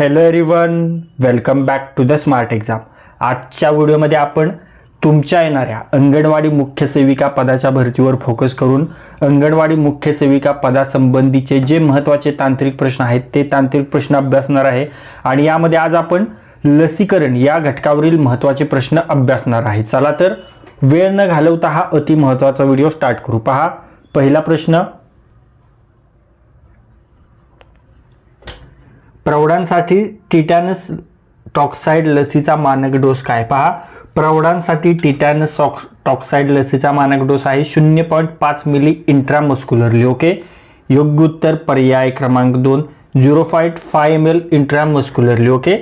Hello everyone welcome back to the smart exam आजच्या व्हिडिओमध्ये आपण तुमच्या येणाऱ्या अंगणवाडी मुख्य सेविका पदाच्या भरतीवर फोकस करून अंगणवाडी मुख्य सेविका पदासंबंधीचे जे महत्त्वाचे तांत्रिक प्रश्न आहेत ते तांत्रिक प्रश्न अभ्यासणार आहे. आणि यामध्ये आज आपण लसीकरण या घटकावरील महत्त्वाचे प्रश्न अभ्यासणार आहे. चला तर वेळ न घालवता हा अति महत्त्वाचा व्हिडिओ स्टार्ट करू. पहा पहिला प्रश्न प्रौढांसाठी टिटॅनस टॉक्साईड लसीचा मानक डोस काय? पहा. प्रौढांसाठी टिटॅनस ऑक्स लसीचा मानक डोस आहे शून्य पॉईंट पाच मिली इंट्रामस्क्युलरली ओके? योग्य उत्तर पर्याय क्रमांक दोन zero point five M L intramuscularly okay?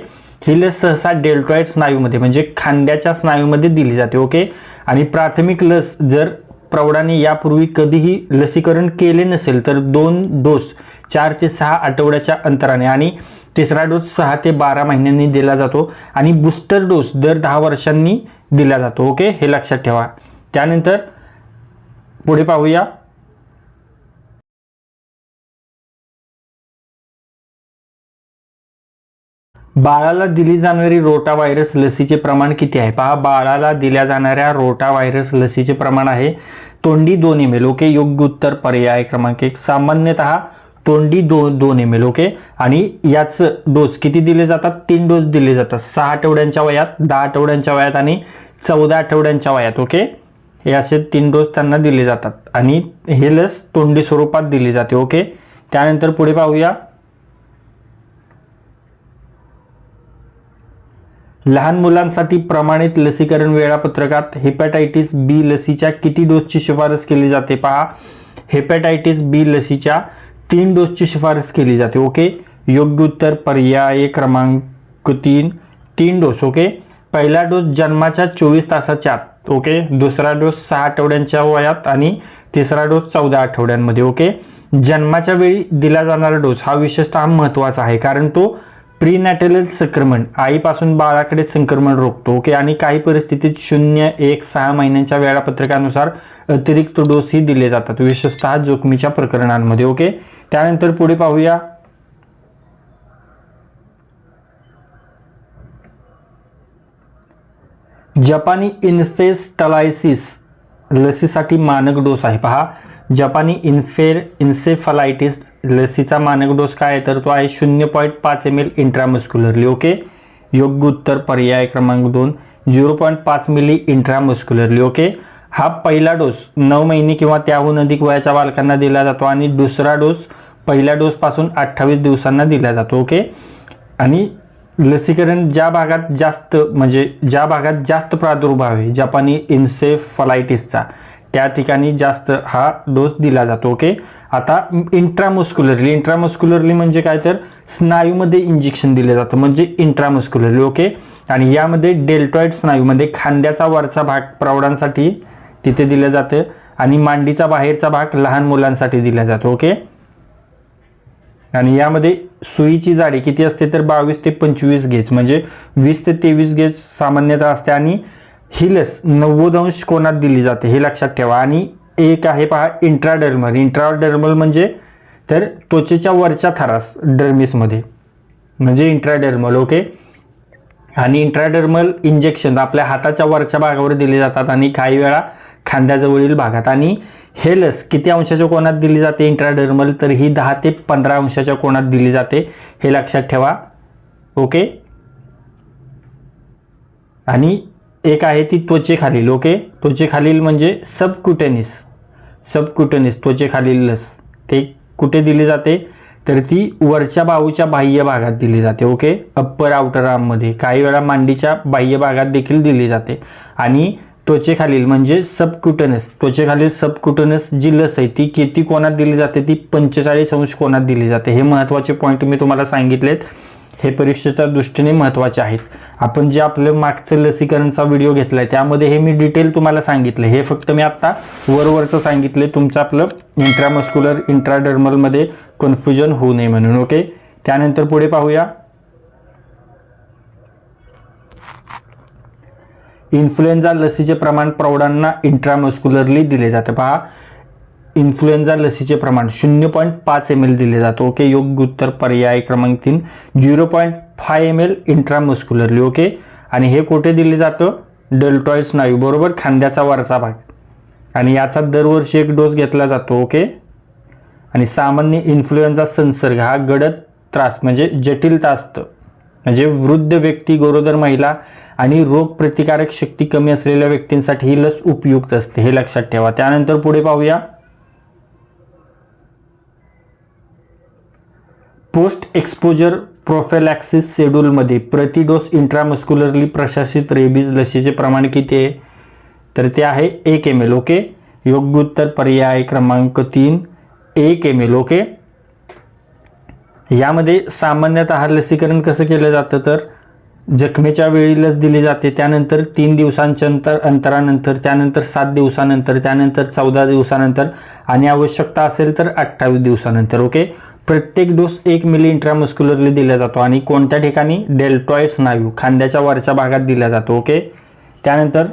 ही लस सहसा डेल्टॉइड स्नायूमध्ये म्हणजे खांद्याच्या स्नायूमध्ये दिली जाते ओके? आणि प्राथमिक लस जर प्रौढाने यापूर्वी कधीही लसीकरण केले नसेल तर दोन डोस चार ते सहा आठवड्याच्या अंतराने आणि तिसरा डोस सहा ते बारा महिन्यांनी दिला जातो आणि बूस्टर डोस दर दहा वर्षांनी दिला जातो. ओके? हे लक्षात ठेवा. त्यानंतर पुढे पाहूया. बाळाला दिली जाणारी रोटा व्हायरस लसीचे प्रमाण किती आहे? पहा बाळाला दिल्या जाणाऱ्या रोटा व्हायरस लसीचे प्रमाण आहे तोंडी दोन एम एल. ओके? योग्य उत्तर पर्याय क्रमांक एक. सामान्यतः तोंडी दोन दोन एम एल ओके आणि याच डोस किती दिले जातात? तीन डोस दिले जातात. सहा आठवड्यांच्या वयात दहा आठवड्यांच्या वयात आणि चौदा आठवड्यांच्या वयात ओके हे असे तीन डोस त्यांना दिले जातात. आणि हे लस तोंडी स्वरूपात दिली जाते ओके त्यानंतर पुढे पाहूया. लहान मुलांसाठी प्रमाणित लसीकरण वेळापत्रकात हेपॅटायटिस बी लसीच्या किती डोसची शिफारस केली जाते पहा. हेपॅटायटिस बी लसीच्या तीन डोसची शिफारस केली जाते ओके? योग्य उत्तर पर्याय क्रमांक तीन. तीन डोस ओके? पहिला डोस जन्माच्या चोवीस तासाच्या आत ओके? दुसरा डोस सहा आठवड्यांच्या वयात आणि तिसरा डोस चौदा आठवड्यांमध्ये ओके? जन्माच्या वेळी दिला जाणारा डोस हा विशेषतः महत्त्वाचा आहे कारण तो प्रीनॅटल संक्रमण आईपासून बाळाकडे संक्रमण रोखतो ओके? आणि काही परिस्थितीत शून्य एक सहा महिन्यांच्या वेळापत्रकानुसार अतिरिक्त डोसही दिले जातात विशेषतः जोखमीच्या प्रकरणांमध्ये ओके? त्यानंतर पुढे पाहूया. जपानी इन्फेस्टलायसिस लसीसाठी मानक डोस आहे. पहा जपानी इन्फेर इन्सेफलायटिस लसीचा मानक डोस काय आहे? तर तो आहे शून्य पॉईंट पाच एम एल इंट्रामस्क्युलरली ओके? योग्य उत्तर पर्याय क्रमांक दोन झिरो पॉईंट पाच मिली इंट्रामस्क्युलरली ओके? हा पहिला डोस नऊ महिने किंवा त्याहून अधिक वयाच्या बालकांना दिला जातो आणि दुसरा डोस पहिल्या डोसपासून अठ्ठावीस दिवसांना दिला जातो ओके? आणि लसीकरण ज्या भागात जास्त म्हणजे ज्या भागात जास्त प्रादुर्भाव आहे जपानी इन्सेफलायटिसचा त्या ठिकाणी जास्त हा डोस दिला जातो ओके? आता इंट्रामस्क्युलरली इंट्रामस्क्युलरली म्हणजे काय तर स्नायूमध्ये इंजेक्शन दिलं जातं म्हणजे इंट्रामस्क्युलरली ओके? आणि यामध्ये डेल्टॉइड स्नायूमध्ये खांद्याचा वरचा भाग प्रौढांसाठी तिथे दिलं जातं आणि मांडीचा बाहेरचा भाग लहान मुलांसाठी दिला जातो ओके आणि यामध्ये सुईची जाडी किती असते तर बावीस ते पंचवीस गेज म्हणजे वीस ते तेवीस गेज सामान्यतः असते आणि ही लस नव्वद अंश कोणात दिली जाते हे लक्षात ठेवा. आणि एक आहे पहा इंट्राडर्मल. इंट्राडर्मल म्हणजे तर त्वचेच्या वरच्या थरास डर्मिसमध्ये. म्हणजे इंट्राडर्मल ओके आणि इंट्राडर्मल इंजेक्शन आपल्या हाताच्या वरच्या भागावर दिले जातात आणि काही वेळा खांद्याजवळील भागात. आणि हे लस किती अंशाच्या कोणात दिली जाते? इंट्राडर्मल तर ही दहा ते पंधरा अंशाच्या कोणात दिली जाते. हे लक्षात ठेवा. ओके? आणि एक आहे ती त्वचेखालील ओके? त्वचेखालील म्हणजे सबक्युटेनिस. सबक्युटेनिस त्वचेखालील लस. ते कुठे दिली जाते? तर ती वरच्या बाहूच्या बाह्य भागात दिली जाते ओके अप्पर आउटर आर्ममध्ये काही वेळा मांडीच्या बाह्य भागात देखील दिली जाते. आणि त्वचेखालील म्हणजे सबक्युटनस त्वचेखालील सबक्युटनस जी लस आहे ती किती कोणात दिली जाते? ती पंचेचाळीस अंश कोणात दिली जाते? हे महत्त्वाचे पॉईंट मी तुम्हाला सांगितलेत. हे परीक्षेच्या दृष्टीने महत्त्वाचे आहेत. आपण जे आपलं मागचं लसीकरणचा व्हिडिओ घेतलाय त्यामध्ये हे मी डिटेल तुम्हाला सांगितलं. हे फक्त मी आत्ता वरवरचं सांगितले तुमचं आपलं इंट्रामस्क्युलर इंट्राडर्मलमध्ये कन्फ्युजन होऊ नये म्हणून ओके त्यानंतर पुढे पाहूया. इन्फ्लुएन्झा लसीचे प्रमाण प्रौढांना इंट्रामस्क्युलरली दिले जाते. पहा इन्फ्लुएन्झा लसीचे प्रमाण शून्य पॉईंट पाच एम एल दिले जातं ओके? योग्य उत्तर पर्याय क्रमांक तीन zero point five M L intramuscularly okay? आणि हे कुठे दिले जातं? डेल्टॉइड स्नायू बरोबर? खांद्याचा वरचा भाग. आणि याचा दरवर्षी एक डोस घेतला जातो ओके? आणि सामान्य इन्फ्लुएन्झा संसर्ग हा गडद त्रास म्हणजे जटिलता असतं. म्हणजे वृद्ध व्यक्ती गरोदर महिला आणि रोगप्रतिकारक शक्ती कमी असलेल्या व्यक्तींसाठी ही लस उपयुक्त असते हे लक्षात ठेवा. त्यानंतर पुढे पाहूया. पोस्ट एक्सपोजर प्रोफेलॅक्सिस शेड्यूलमध्ये प्रति डोस इंट्रामस्क्युलरली प्रशासित रेबीज लसीचे प्रमाण किती आहे? तर ते आहे एक एम एल ओके? योग्य उत्तर पर्याय क्रमांक तीन एक एम एल ओके? यामध्ये सामान्यतः लसीकरण कसं केलं जातं तर? जखमेच्या वेळी लस दिली जाते त्यानंतर तीन दिवसांच्या अंतर अंतरानंतर त्यानंतर सात दिवसानंतर त्यानंतर चौदा दिवसानंतर आणि आवश्यकता असेल तर अठ्ठावीस दिवसानंतर ओके? प्रत्येक डोस एक मिली इंट्रामस्क्युलरली दिला जातो आणि कोणत्या ठिकाणी? डेल्टॉइड स्नायू खांद्याच्या वरच्या भागात दिला जातो ओके त्यानंतर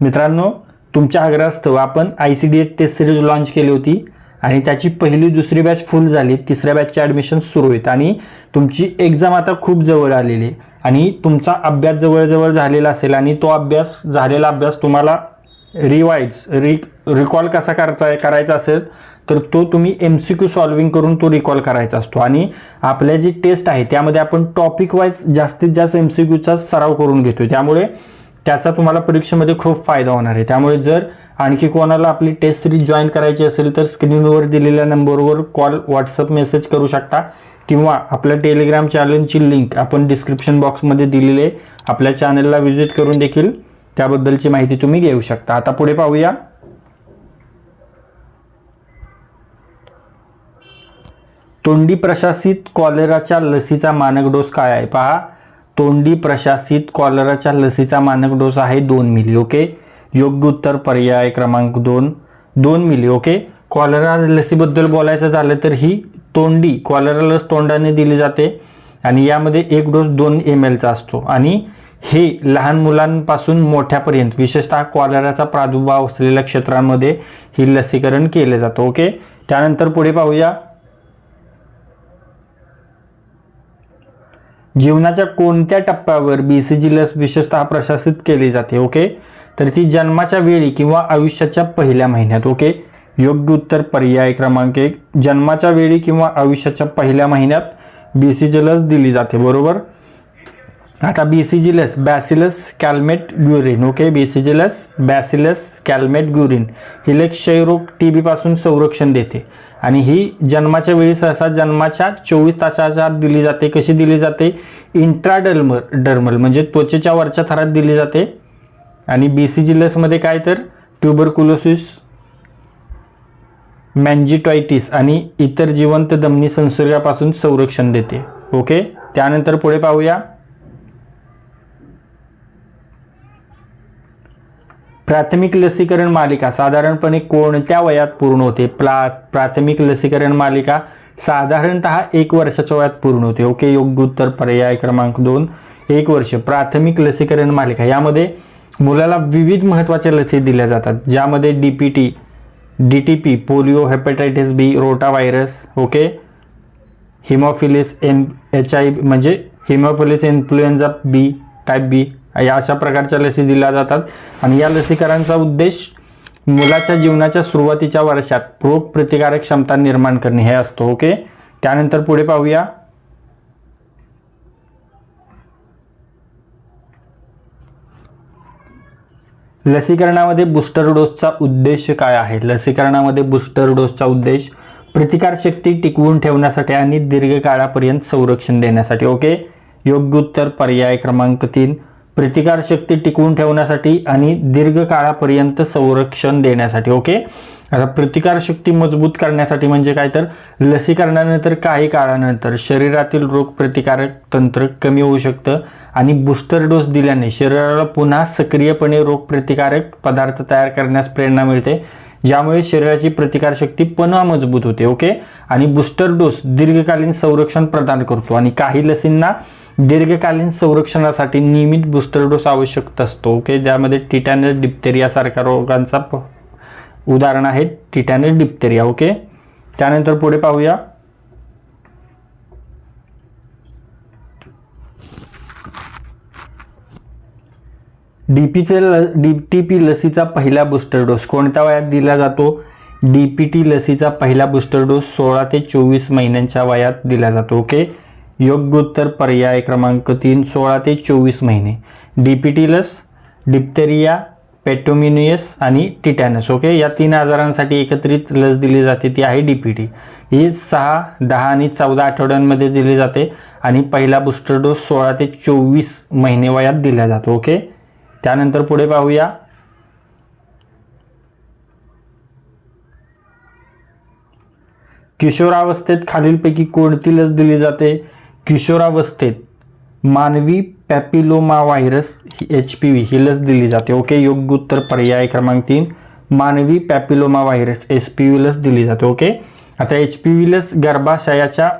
मित्रांनो तुमच्या आग्रहास्तव आपण I C D S test series launch केली होती आणि त्याची पहिली दुसरी बॅच फुल झाली. तिसऱ्या बॅचचे ॲडमिशन सुरू आहेत आणि तुमची एक्झाम आता खूप जवळ आलेली आहे. आणि तुमचा अभ्यास जवळजवळ झालेला असेल आणि तो अभ्यास झालेला अभ्यास तुम्हाला रिवाईज रि रिकॉल कसा करता करायचा असेल तर तो तुम्ही एम सी क्यू सॉल्विंग करून तो रिकॉल करायचा असतो. आणि आपल्या जी टेस्ट आहे त्यामध्ये आपण टॉपिक वाईज जास्तीत जास्त एम सी क्यूचा सराव करून घेतो त्यामुळे त्याचा तुम्हाला परीक्षेमध्ये खूप फायदा होणार आहे. त्यामुळे जर आणखी कोणाला आपली टेस्ट सिरीज जॉईन करायची असेल तर स्क्रीनवर दिलेल्या नंबरवर कॉल व्हॉट्सअप मेसेज करू शकता. किंवा आपल्या टेलिग्राम चॅनलची लिंक आपण डिस्क्रिप्शन बॉक्समध्ये दिलेली आहे आपल्या चॅनलला व्हिजिट करून देखील त्याबद्दलची माहिती तुम्ही घेऊ शकता. आता पुढे पाहूया. तोंडी प्रशासित कॉलेराच्या लसीचा मानक डोस काय आहे? पहा. तोंडी प्रशासित कॉलराच्या लसीचा मानक डोस आहे दोन मिली ओके? योग्य उत्तर पर्याय क्रमांक दोन. दोन मिली ओके? कॉलरा लसीबद्दल बोलायचं झालं तर ही तोंडी कॉलरा लस तोंडाने दिली जाते आणि यामध्ये एक डोस दोन एम एलचा असतो. आणि हे लहान मुलांपासून मोठ्यापर्यंत विशेषतः कॉलराचा प्रादुर्भाव असलेल्या क्षेत्रांमध्ये ही लसीकरण केले जातं ओके? त्यानंतर पुढे पाहूया. जीवनाच्या कोणत्या टप्प्यावर बी सी जी लस विशेषतः प्रशासित केली जाते ओके तर ती जन्माच्या वेळी किंवा आयुष्याच्या पहिल्या महिन्यात ओके योग्य उत्तर पर्याय क्रमांक एक जन्माच्या वेळी किंवा आयुष्याच्या पहिल्या महिन्यात बी सी जी लस दिली जाते बरोबर? आता बीसीजी लस bacillus Calmette Guerin okay BCG लस बॅसिलस कॅल्मेट ग्युरिन ही लस क्षयरोग टी बीपासून संरक्षण देते. आणि ही जन्माच्या वेळी सहसा जन्माच्या चोवीस तासाच्या आत दिली जाते. कशी दिली जाते? इंट्राडर्मल डर्मल म्हणजे त्वचेच्या वरच्या थरात दिली जाते. आणि बीसीजी लसमध्ये काय तर? ट्युबरकुलोसिस मॅन्जिटॉयटिस आणि इतर जिवंत दमनी संसर्गापासून संरक्षण देते. ओके त्यानंतर पुढे पाहूया. प्राथमिक लसीकरण मालिका साधारणपणे कोणत्या वयात पूर्ण होते? प्ला प्राथमिक लसीकरण मालिका साधारणतः एक वर्षाच्या वयात पूर्ण होते. ओके योग्य उत्तर पर्याय क्रमांक दोन. एक वर्ष. प्राथमिक लसीकरण मालिका. यामध्ये मुलाला विविध महत्त्वाच्या लसी दिल्या जातात ज्यामध्ये D P T D T P polio hepatitis B rota virus okay? Haemophilus N H I म्हणजे हिमोफिलिस इन्फ्लुएन्झा बी टाईप बी या अशा प्रकारच्या लसी दिल्या जातात. आणि या लसीकरणाचा उद्देश मुलाच्या जीवनाच्या सुरुवातीच्या वर्षात रोग प्रतिकारक क्षमता निर्माण करणे हे असतो. ओके? त्यानंतर पुढे पाहूया. लसीकरणामध्ये बूस्टर डोसचा उद्देश काय आहे? लसीकरणामध्ये बूस्टर डोसचा उद्देश प्रतिकारशक्ती टिकवून ठेवण्यासाठी आणि दीर्घकाळापर्यंत संरक्षण देण्यासाठी. ओके? योग्य उत्तर पर्याय क्रमांक तीन. प्रतिकारशक्ती टिकवून ठेवण्यासाठी आणि दीर्घकाळापर्यंत संरक्षण देण्यासाठी ओके आता प्रतिकारशक्ती मजबूत करण्यासाठी म्हणजे काय तर? लसीकरणानंतर काही काळानंतर शरीरातील रोग प्रतिकारक तंत्र कमी होऊ शकतं आणि बूस्टर डोस दिल्याने शरीराला पुन्हा सक्रियपणे रोग प्रतिकारक पदार्थ तयार करण्यास प्रेरणा मिळते. ज्यामुळे शरीराची प्रतिकारशक्ती पुन्हा मजबूत होते ओके? आणि बूस्टर डोस दीर्घकालीन संरक्षण प्रदान करतो. आणि काही लसींना दीर्घकालीन संरक्षणासाठी नियमित बूस्टर डोस आवश्यक असतो ओके? ज्यामध्ये टिटॅनस डिप्थेरिया सारख्या रोगांचा प- उदाहरण आहे टिटॅनस डिप्थेरिया ओके? त्यानंतर पुढे पाहूया. डी पीचे ल डी टी पी लसीचा पहिला बूस्टर डोस कोणत्या वयात दिला जातो? डी पी टी लसीचा पहिला बूस्टर डोस सोळा ते चोवीस महिन्यांच्या वयात दिला जातो ओके? योग्य उत्तर पर्याय क्रमांक तीन सोळा ते चोवीस महिने. डी पी टी लस डिप्थेरिया पेटोमिनियस आणि टिटॅनस ओके? या तीन आजारांसाठी एकत्रित लस दिली जाते ती आहे डी पी टी ही सहा दहा आणि चौदा आठवड्यांमध्ये दिली जाते आणि पहिला बूस्टर डोस सोळा ते चोवीस महिने वयात दिला जातो ओके? त्यानंतर पुढे पाहूया. किशोरावस्थेत खालीलपैकी कोणती लस दिली जाते? किशोरावस्थेत मानवी papilloma virus H P V ही लस दिली जाते. ओके योग्य उत्तर पर्याय क्रमांक तीन. मानवी papilloma virus H P V लस दिली जाते. ओके आता एच पी व्ही लस गर्भाशयाच्या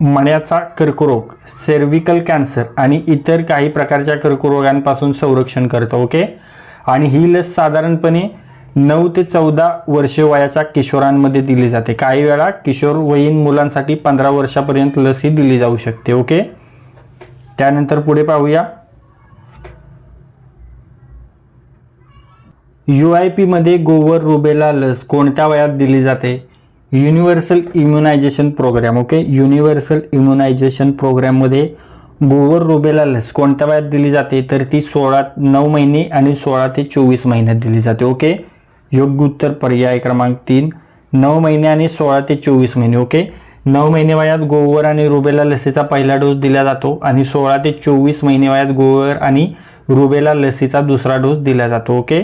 मण्याचा कर्करोग सेर्विकल कॅन्सर आणि इतर काही प्रकारच्या कर्करोगांपासून संरक्षण करतं ओके? आणि ही लस साधारणपणे नऊ ते चौदा वर्षे वयाच्या किशोरांमध्ये दिली जाते. काही वेळा किशोरवयीन मुलांसाठी पंधरा वर्षापर्यंत लस ही दिली जाऊ शकते ओके? त्यानंतर पुढे पाहूया. यू आय पीमध्ये गोवर रुबेला लस कोणत्या वयात दिली जाते? Universal immunisation programme okay? Universal immunisation प्रोग्रॅममध्ये गोवर रुबेला लस कोणत्या वयात दिली जाते? तर ती सोळा नऊ महिने आणि सोळा ते चोवीस महिन्यात दिली जाते ओके? योग्य उत्तर पर्याय क्रमांक तीन नऊ महिने आणि सोळा ते चोवीस महिने ओके? नऊ महिने वयात गोवर आणि रुबेला लसीचा पहिला डोस दिला जातो आणि सोळा ते चोवीस महिने वयात गोवर आणि रुबेला लसीचा दुसरा डोस दिला जातो ओके?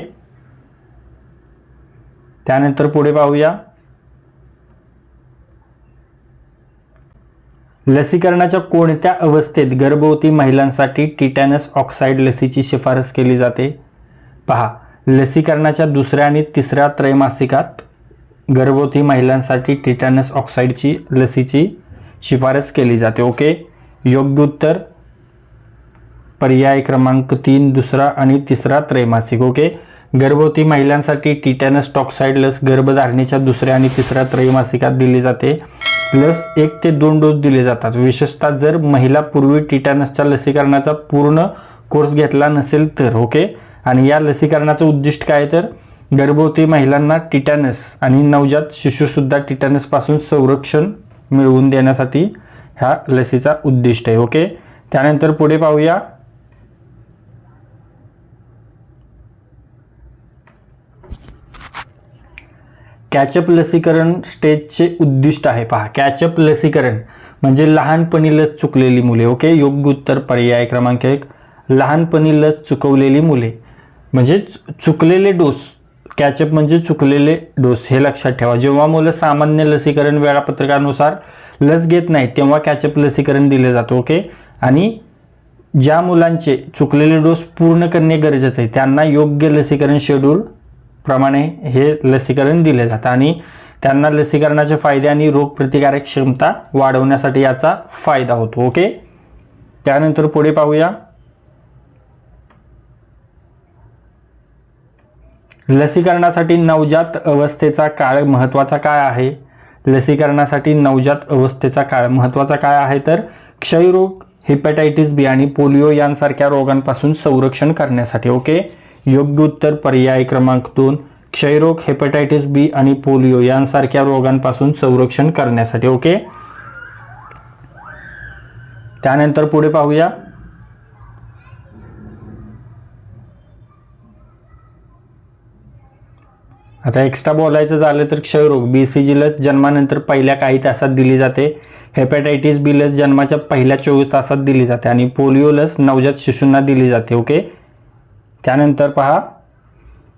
त्यानंतर पुढे पाहूया. लसीकरणाच्या कोणत्या अवस्थेत गर्भवती महिलांसाठी टिटॅनस ऑक्साईड लसीची शिफारस केली जाते? पहा लसीकरणाच्या दुसऱ्या आणि तिसऱ्या त्रैमासिकात गर्भवती महिलांसाठी टिटॅनस ऑक्साईडची लसीची शिफारस केली जाते ओके? योग्य उत्तर पर्याय क्रमांक तीन दुसरा आणि तिसरा त्रैमासिक ओके? गर्भवती महिलांसाठी टिटॅनस टॉक्साईड लस गर्भधारणेच्या दुसऱ्या आणि तिसऱ्या त्रैमासिकात दिली जाते. प्लस एक ते दोन डोस दिले जातात. विशेषतः जर महिला पूर्वी टिटॅनसच्या लसीकरणाचा पूर्ण कोर्स घेतला नसेल तर ओके? आणि या लसीकरणाचं उद्दिष्ट काय तर? गर्भवती महिलांना टिटॅनस आणि नवजात शिशूसुद्धा टिटॅनसपासून संरक्षण मिळवून देण्यासाठी ह्या लसीचा उद्दिष्ट आहे ओके? त्यानंतर पुढे पाहूया. कॅचअप लसीकरण स्टेजचे उद्दिष्ट आहे पहा. कॅचअप लसीकरण म्हणजे लहानपणी लस चुकलेली मुले ओके योग्य उत्तर पर्याय क्रमांक एक. लहानपणी लस चुकवलेली मुले म्हणजे चुकलेले डोस कॅचअप म्हणजे चुकलेले डोस हे लक्षात ठेवा. जेव्हा मुलं सामान्य लसीकरण वेळापत्रकानुसार लस घेत नाही तेव्हा कॅचअप लसीकरण दिले जातं ओके आणि ज्या मुलांचे चुकलेले डोस पूर्ण करणे गरजेचं आहे त्यांना योग्य लसीकरण शेड्यूल प्रमाणे हे लसीकरण दिले जातं आणि त्यांना लसीकरणाचे फायदे आणि रोगप्रतिकारक क्षमता वाढवण्यासाठी याचा फायदा होतो. ओके? त्यानंतर पुढे पाहूया. लसीकरणासाठी नवजात अवस्थेचा काळ महत्त्वाचा काय आहे? लसीकरणासाठी नवजात अवस्थेचा काळ महत्त्वाचा काय आहे? तर क्षयरोग हेपॅटायटिस बी आणि पोलिओ यांसारख्या रोगांपासून संरक्षण करण्यासाठी. ओके? योग्य उत्तर पर्याय क्रमांक दोन क्षयरोग हेपॅटायटिस बी आणि पोलिओ यांसारख्या रोगांपासून संरक्षण करण्यासाठी ओके त्यानंतर पुढे पाहूया. आता एक्स्ट्रा बोलायचं झालं तर क्षयरोग. बी सी जी लस जन्मानंतर पहिल्या काही तासात दिली जाते. हेपेटायटिस बी लस जन्माच्या पहिल्या चोवीस तासात दिली जाते आणि पोलिओ लस नवजात शिशूंना दिली जाते ओके त्यानंतर पहा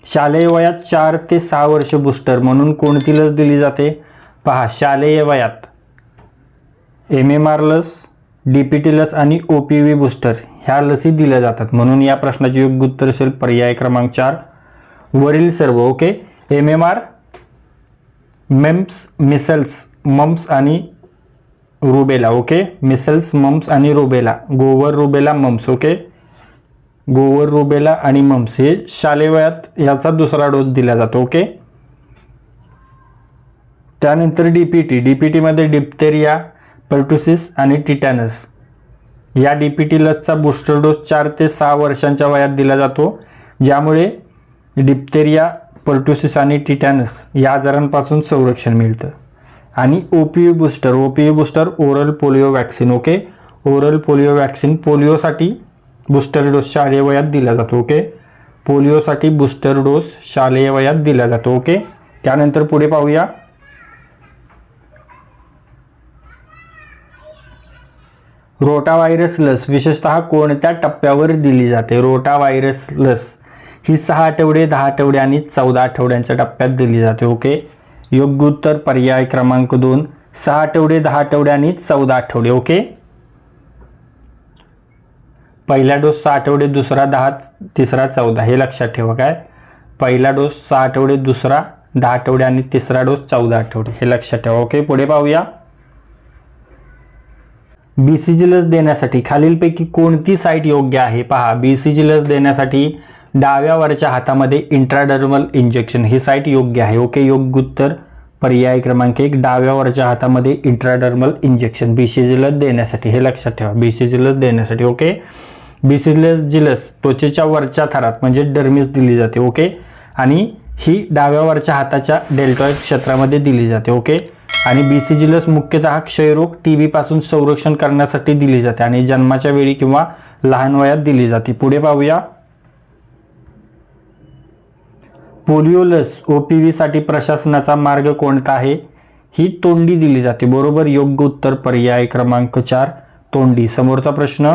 शालेय वयात चार ते सहा वर्ष बूस्टर म्हणून कोणती लस दिली जाते? पहा शालेय वयात एम एम आर लस डी पी टी लस आणि ओ पी व्ही बूस्टर ह्या लसी दिल्या जातात. म्हणून या प्रश्नाचे योग्य उत्तर असेल पर्याय क्रमांक चार. वरील सर्व ओके? एम एम आर मेम्स मिसल्स मम्स आणि रुबेला ओके? मिसल्स मम्स आणि रुबेला गोवर रुबेला मम्स ओके? गोवर रुबेला आणि मम्स हे शालेय वयात याचा दुसरा डोस दिला जातो ओके? त्यानंतर D P T D P टीमध्ये डिप्थेरिया पर्टुसिस आणि टिटॅनस. या डी पी टी लसचा बूस्टर डोस चार ते सहा वर्षांच्या वयात दिला जातो ज्यामुळे डिप्थेरिया पर्टुसिस आणि टिटॅनस या आजारांपासून संरक्षण मिळतं. आणि O P U booster O P U booster oral polio vaccine okay? Oral polio vaccine पोलिओसाठी booster dose शालेय वयात दिला जातो ओके पोलिओसाठी बूस्टर डोस शालेय वयात दिला जातो ओके त्यानंतर पुढे पाहूया. रोटा व्हायरस लस विशेषतः कोणत्या टप्प्यावर दिली जाते? रोटा व्हायरस लस ही सहा आठवडे दहा आठवडे आणि चौदा आठवड्यांच्या टप्प्यात दिली जाते ओके योग्य उत्तर पर्याय क्रमांक दोन सहा आठवडे दहा आठवडे आणि चौदा आठवडे ओके पहिला डोस सहा आठवडे दुसरा दहा तिसरा चौदा. हे लक्षात ठेवा काय? पहिला डोस सहा आठवडे दुसरा दहा आठवडे आणि तिसरा डोस चौदा आठवडे. हे लक्षात ठेवा. ओके पुढे पाहूया. बी सी जी लस देण्यासाठी खालीलपैकी कोणती साईट योग्य आहे? पहा बी सी जी लस देण्यासाठी डाव्या वरच्या हातामध्ये इंट्राडर्मल इंजेक्शन ही साईट योग्य आहे. ओके योग्य उत्तर पर्याय क्रमांक एक डाव्या वरच्या हातामध्ये इंट्राडर्मल इंजेक्शन बीसीजी लस देण्यासाठी. हे लक्षात ठेवा. बीसीजी लस देण्यासाठी ओके? बीसीजी लस जी लस त्वचेच्या वरच्या थरात म्हणजे डर्मिस दिली जाते ओके? आणि ही डाव्या वरच्या हाताच्या डेल्टॉइड क्षेत्रामध्ये दिली जाते ओके? आणि बीसीजी लस मुख्यतः क्षयरोग टी व्हीपासून संरक्षण करण्यासाठी दिली जाते आणि जन्माच्या वेळी किंवा लहान वयात दिली जाते. पुढे पाहूया. पोलिओ लस ओ पी व्हीसाठी प्रशासनाचा मार्ग कोणता आहे? ही तोंडी दिली जाते. बरोबर? योग्य उत्तर पर्याय क्रमांक चार तोंडी. समोरचा प्रश्न?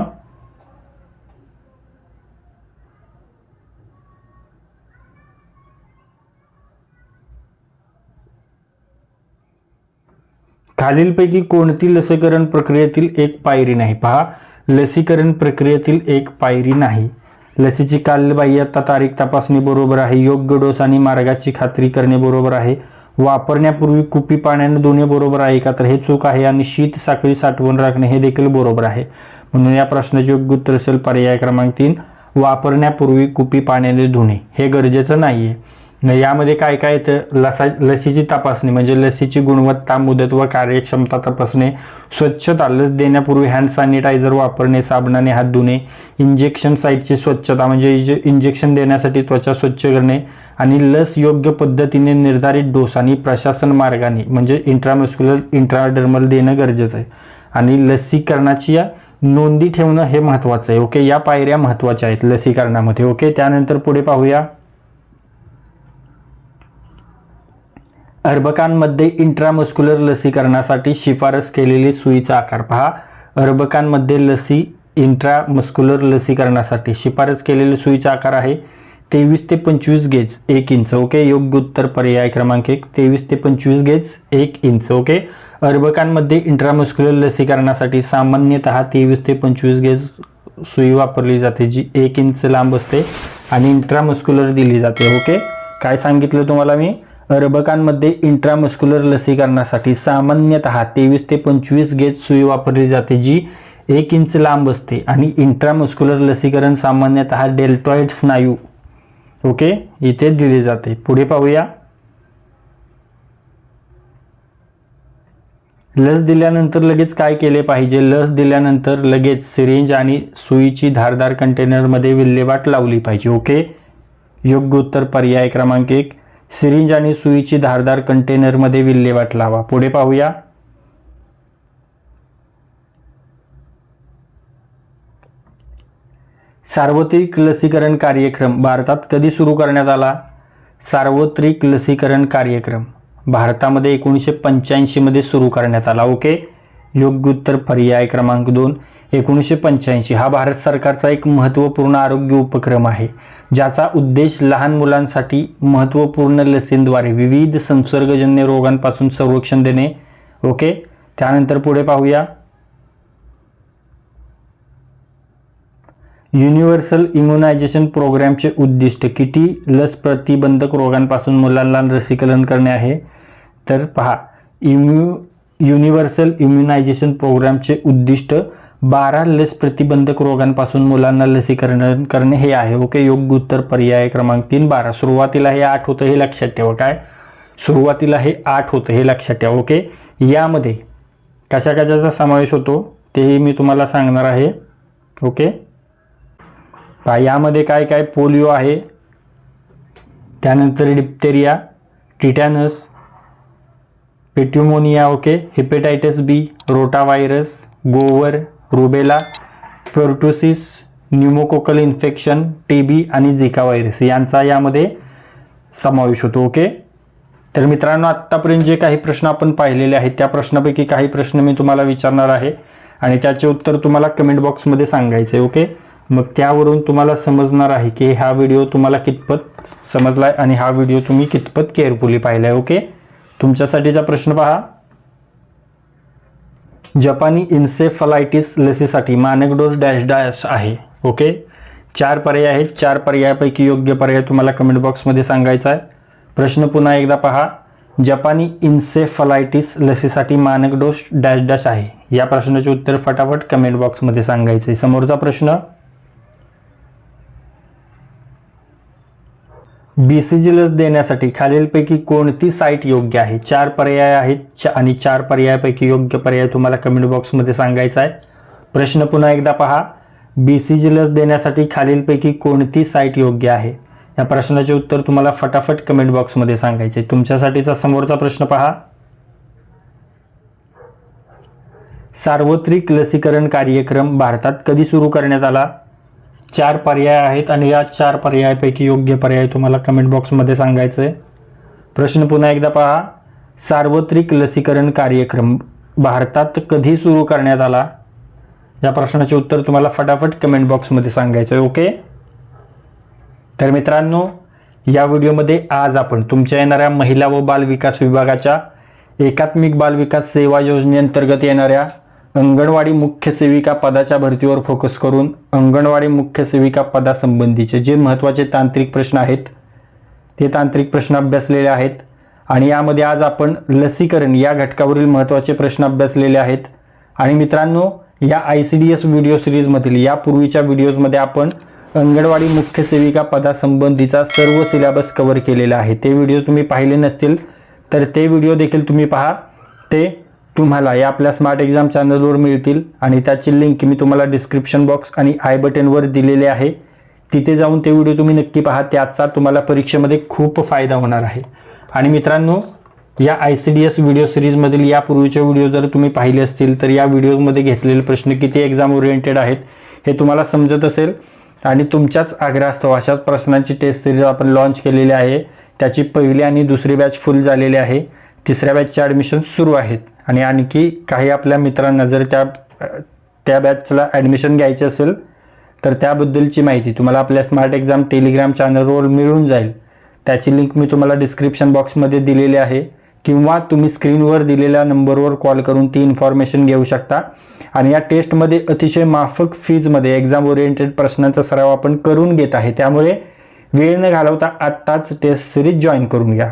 खालीलपैकी कोणती लसीकरण प्रक्रियेतील एक पायरी नाही? पहा. लसीकरण प्रक्रियेतील एक पायरी नाही. लसीची कालबाह्यता तारीख तपासणी बरोबर आहे. योग्य डोस आणि मार्गाची खात्री करणे बरोबर आहे. वापरण्यापूर्वी कुपी पाण्याने धुणे बरोबर आहे का? तर हे चूक आहे आणि शीत साखळी साठवून राखणे हे देखील बरोबर आहे. म्हणून या प्रश्नाचे योग्य उत्तर असेल पर्याय क्रमांक तीन. वापरण्यापूर्वी कुपी पाण्याने धुणे. हे गरजेचं नाही आहे यामध्ये काय काय येतं? लसा लसीची तपासणी म्हणजे लसीची गुणवत्ता मुदत व कार्यक्षमता तपासणे स्वच्छता लस देण्यापूर्वी हँड सॅनिटायझर वापरणे साबणाने हात धुणे इंजेक्शन साईटची स्वच्छता म्हणजे इंजेक्शन देण्यासाठी त्वचा स्वच्छ करणे आणि लस योग्य पद्धतीने निर्धारित डोस आणि प्रशासन मार्गाने म्हणजे इंट्रामस्क्युलर इंट्राडर्मल देणं गरजेचं आहे. आणि लसीकरणाची या नोंदी ठेवणं हे महत्त्वाचं आहे. ओके? या पायऱ्या महत्त्वाच्या आहेत लसीकरणामध्ये. ओके? त्यानंतर पुढे पाहूया. अर्भकांमध्ये इंट्रामस्क्युलर लसीकरणासाठी शिफारस केलेली सुईचा आकार पहा. अर्भकांमध्ये लसी इंट्रामस्क्युलर लसीकरणासाठी शिफारस केलेली सुईचा आकार आहे. तेवीस ते पंचवीस गेज एक इंच ओके योग्य उत्तर पर्याय क्रमांक एक. तेवीस ते पंचवीस गेज एक इंच ओके अर्भकांमध्ये इंट्रामस्क्युलर लसीकरणासाठी सामान्यतः तेवीस ते पंचवीस गेज सुई वापरली जाते जी एक इंच लांब असते आणि इंट्रामस्क्युलर दिली जाते ओके काय सांगितलं तुम्हाला मी? रबकांमध्ये इंट्रामस्क्युलर लसीकरणासाठी सामान्यतः तेवीस ते पंचवीस गेज सुई वापरली जाते जी एक इंच लांब असते आणि इंट्रामस्क्युलर लसीकरण सामान्यतः डेल्टॉइड स्नायू. ओके इथे दिले जाते. पुढे पाहूया. लस दिल्यानंतर लगेच काय केले पाहिजे? लस दिल्यानंतर लगेच सिरिंज आणि सुईची धारदार कंटेनरमध्ये विल्हेवाट लावली पाहिजे. ओके योग्य उत्तर पर्याय क्रमांक एक. सिरिंज आणि सुईची धारदार कंटेनरमध्ये विल्हेवाट लावा. पुढे पाहूया. सार्वत्रिक लसीकरण कार्यक्रम भारतात कधी सुरू करण्यात आला? सार्वत्रिक लसीकरण कार्यक्रम भारतामध्ये एकोणीसशे पंच्याऐंशीमध्ये सुरू करण्यात आला. ओके? योग्य उत्तर पर्याय क्रमांक दोन. एकोणीसशे पंच्याऐंशी. हा भारत सरकारचा एक महत्त्वपूर्ण आरोग्य उपक्रम आहे. ज्याचा उद्देश लहान मुलांसाठी महत्त्वपूर्ण लसींद्वारे विविध संसर्गजन्य रोगांपासून संरक्षण देणे. ओके? त्यानंतर पुढे पाहूया. युनिव्हर्सल इम्युनायझेशन प्रोग्रामचे उद्दिष्ट किती लस प्रतिबंधक रोगांपासून मुलांना लसीकरण करणे आहे? तर पहा इम्यु युनिव्हर्सल इम्युनायझेशन प्रोग्रामचे उद्दिष्ट बारा लस प्रतिबंधक रोगांपासून मुलांना लसीकरण करणे हे आहे. ओके योग्य उत्तर पर्याय क्रमांक तीन बारा. सुरुवातीला हे आठ होतं हे लक्षात ठेवा. काय? सुरुवातीला हे आठ होतं हे लक्षात ठेवा. ओके? यामध्ये कशा कशाचा समावेश होतो? तेही मी तुम्हाला सांगणार आहे. ओके? यामध्ये काय काय? पोलिओ आहे. त्यानंतर diphtheria tetanus पेट्युमोनिया. Okay? Hepatitis B rota virus गोवर रुबेला प्रोटोसिस न्यूमोकोकल इन्फेक्शन टी बी आणि झिका व्हायरस यांचा यामध्ये समावेश होतो ओके? तर मित्रांनो आत्तापर्यंत जे काही प्रश्न आपण पाहिलेले आहेत त्या प्रश्नापैकी काही प्रश्न मी तुम्हाला विचारणार आहे आणि त्याचे उत्तर तुम्हाला कमेंट बॉक्समध्ये सांगायचं आहे ओके? मग त्यावरून तुम्हाला समजणार आहे की हा व्हिडिओ तुम्हाला कितपत समजला आहे आणि हा व्हिडिओ तुम्ही कितपत केअरफुली पाहिला आहे ओके तुमच्यासाठीचा प्रश्न पहा. जपानी इन्सेफलायटिस लसीसाठी मानक डोस डॅश डॅश आहे ओके चार पर्याय आहेत. चार पर्यायापैकी योग्य पर्याय तुम्हाला कमेंट बॉक्समध्ये सांगायचा आहे. प्रश्न पुन्हा एकदा पहा. जपानी इन्सेफलायटिस लसीसाठी मानक डोस डॅश डॅश आहे. या प्रश्नाचे उत्तर फटाफट कमेंट बॉक्समध्ये सांगायचे. समोरचा प्रश्न बीसीजी लस देण्यासाठी खालीलपैकी कोणती साईट योग्य आहे? चार पर्याय आहेत चा- आणि चार पर्यायापैकी योग्य पर्याय तुम्हाला कमेंट बॉक्समध्ये सांगायचा आहे. प्रश्न पुन्हा एकदा पहा. बीसीजी लस देण्यासाठी खालीलपैकी कोणती साईट योग्य आहे? या प्रश्नाचे उत्तर तुम्हाला फटाफट कमेंट बॉक्समध्ये सांगायचे तुमच्यासाठीचा समोरचा प्रश्न पहा. सार्वत्रिक लसीकरण कार्यक्रम भारतात कधी सुरू करण्यात आला? चार पर्याय आहेत आणि या चार पर्यायापैकी योग्य पर्याय तुम्हाला कमेंट बॉक्समध्ये सांगायचं आहे प्रश्न पुन्हा एकदा पहा. सार्वत्रिक लसीकरण कार्यक्रम भारतात कधी सुरू करण्यात आला? या प्रश्नाचे उत्तर तुम्हाला फटाफट कमेंट बॉक्समध्ये सांगायचं आहे ओके? तर मित्रांनो या व्हिडिओमध्ये आज आपण तुमच्या येणाऱ्या महिला व बाल विकास विभागाच्या एकात्मिक बाल विकास सेवा योजनेअंतर्गत येणाऱ्या अंगणवाडी मुख्य सेविका पदाच्या भरतीवर फोकस करून अंगणवाडी मुख्य सेविका पदासंबंधीचे जे महत्त्वाचे तांत्रिक प्रश्न आहेत ते तांत्रिक प्रश्न अभ्यासलेले आहेत आणि यामध्ये आज आपण लसीकरण या घटकावरील महत्त्वाचे प्रश्न अभ्यासलेले आहेत. आणि मित्रांनो या I C D S video सिरीजमधील यापूर्वीच्या व्हिडिओजमध्ये आपण अंगणवाडी मुख्य सेविका पदासंबंधीचा सर्व सिलेबस कव्हर केलेला आहे. ते व्हिडिओ तुम्ही पाहिले नसतील तर ते व्हिडिओ देखील तुम्ही पहा. ते तुम्हाला या आपल्या स्मार्ट एक्झाम चॅनलवर मिळतील आणि त्याची लिंक मी तुम्हाला डिस्क्रिप्शन बॉक्स आणि आय बटनवर दिलेले आहे. तिथे जाऊन ते व्हिडिओ तुम्ही नक्की पहा. त्याचा तुम्हाला परीक्षेमध्ये खूप फायदा होणार आहे. आणि मित्रांनो या I C D S video सिरीजमधील यापूर्वीचे व्हिडिओ जर तुम्ही पाहिले असतील तर या व्हिडिओमध्ये घेतलेले प्रश्न किती एक्झाम ओरिएंटेड आहेत हे तुम्हाला समजत असेल. आणि तुमच्याच आग्रहास्तव अशाच प्रश्नांची टेस्ट सिरीज आपण लॉन्च केलेली आहे. त्याची पहिली आणि दुसरी बॅच फुल झालेली आहे. तिसऱ्या बॅचचे ॲडमिशन सुरू आहेत. आणि आणखी काही आपल्या मित्रांना जर त्या त्या बॅचला ॲडमिशन घ्यायचे असेल तर त्याबद्दलची माहिती तुम्हाला आपल्या स्मार्ट एक्झाम टेलिग्राम चॅनलवर मिळून जाईल. त्याची लिंक मी तुम्हाला डिस्क्रिप्शन बॉक्समध्ये दिलेली आहे. किंवा तुम्ही स्क्रीनवर दिलेल्या नंबरवर कॉल करून ती इन्फॉर्मेशन घेऊ शकता. आणि या टेस्टमध्ये अतिशय माफक फीजमध्ये एक्झाम ओरिएंटेड प्रश्नांचा सराव आपण करून घेत आहे. त्यामुळे वेळ न घालवता आत्ताच टेस्ट सिरीज जॉईन करून घ्या.